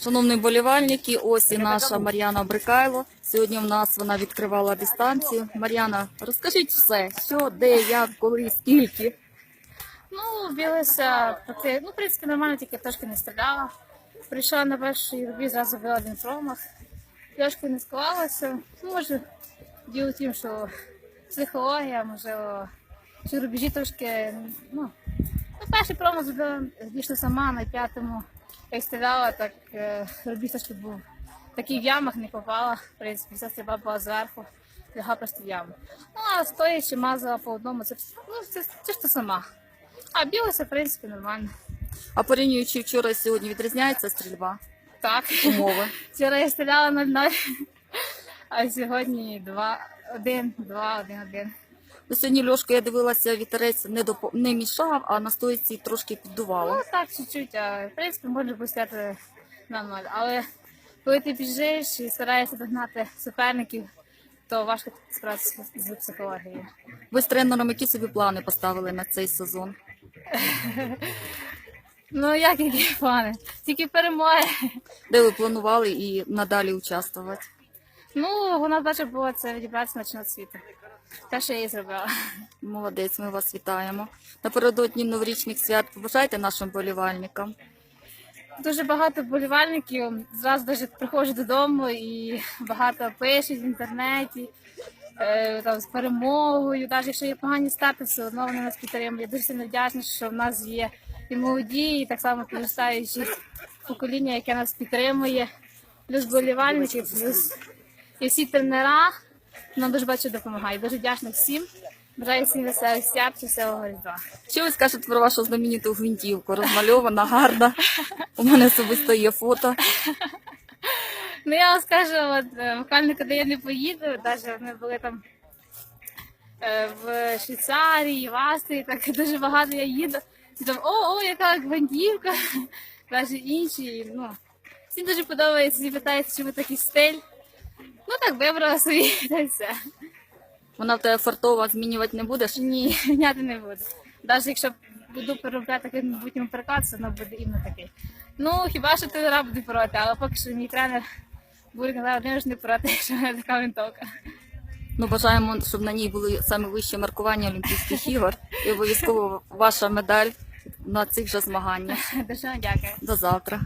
Шановні болівальники, ось і наша Мар'яна Брикайло. Сьогодні в нас вона відкривала дистанцію. Мар'яна, розкажіть все, що, де, як, коли, скільки. Ну, білися, проти, ну, в принципі, нормально, тільки трошки не стріляла. Прийшла на перший рубі, зразу був один промах. Трошки не склалося. Ну, може, діло в тім, що психологія, можливо, чи рубежі трошки, ну, ну перший промах зробила, дійшла сама на п'ятому. Як стріляла, так рубіж трошки був такий в ямах не попала. В принципі, вся стрільба була зверху, лягла просто в яму. Ну, а стоячи мазала по одному, це, ну, це, це ж то сама. А білося, в принципі, нормально. А порівнюючи вчора і сьогодні, відрізняється стрільба, Так. умови. Вчора я стріляла 0-0, а сьогодні 2, 1, 2, 1, 1. Ну, сьогодні Льошка, я дивилася, вітерець не, допо... не мішав, а на стойці трошки піддувало. Ну так, чуть-чуть, а в принципі можна пустяти на 0. Але коли ти біжиш і стараєшся догнати суперників, то важко справитися з психологією. Ви з тренером які собі плани поставили на цей сезон? Ну як які плани? Тільки перемоги. Де ви планували і надалі участвувати? Ну, вона перша була це відібратися на чемпіонат світу. Те, що я їй зробила. Молодець, ми вас вітаємо. Напередодні новорічних свят побажайте нашим болівальникам. Дуже багато болівальників зразу даже приходжу додому і багато пишуть в інтернеті е, там, з перемогою. Навіть якщо є погані старти, все одно вони нас підтримують. Я дуже сильно вдячна, що в нас є і молоді, і так само підростаючі покоління, яке нас підтримує, плюс болівальники, плюс і всі тренера нам дуже багато допомагають. Дуже вдячна всім. Бажаю всім веселих свят, веселого різдва. Що ви скажете про вашу знамениту гвинтівку? Розмальована, гарна. У мене особисто є фото. Ну я вам скажу, от е, буквально коли я не поїду, навіть ми були там е, в Швейцарії, в Австрії, так дуже багато я їду. І там о, о, яка гвинтівка, навіть інші. Ну, всім дуже подобається, всі питають, чому такий стиль. Ну так вибрала собі, та й все. Вона в тебе фартова, змінювати не будеш? Ні, міняти не буду. Навіть якщо буду переробляти такий майбутньому переказ, воно буде іменно такий. Ну, хіба що тренера буде проти, але поки що мій тренер буде ж не проти, якщо в мене така винтовка. Ну, бажаємо, щоб на ній були саме вищі маркування Олімпійських ігор і обов'язково ваша медаль на цих же змаганнях. Дуже дякую. До завтра.